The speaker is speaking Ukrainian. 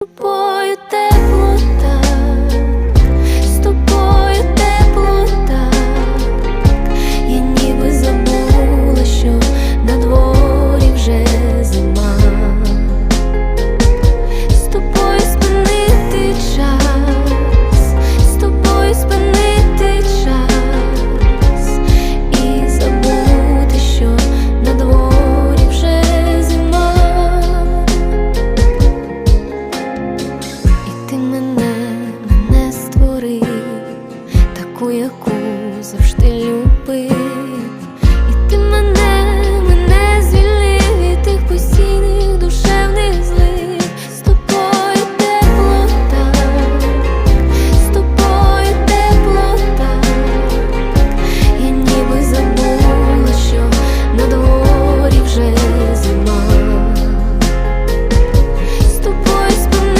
тобою те завжди любив.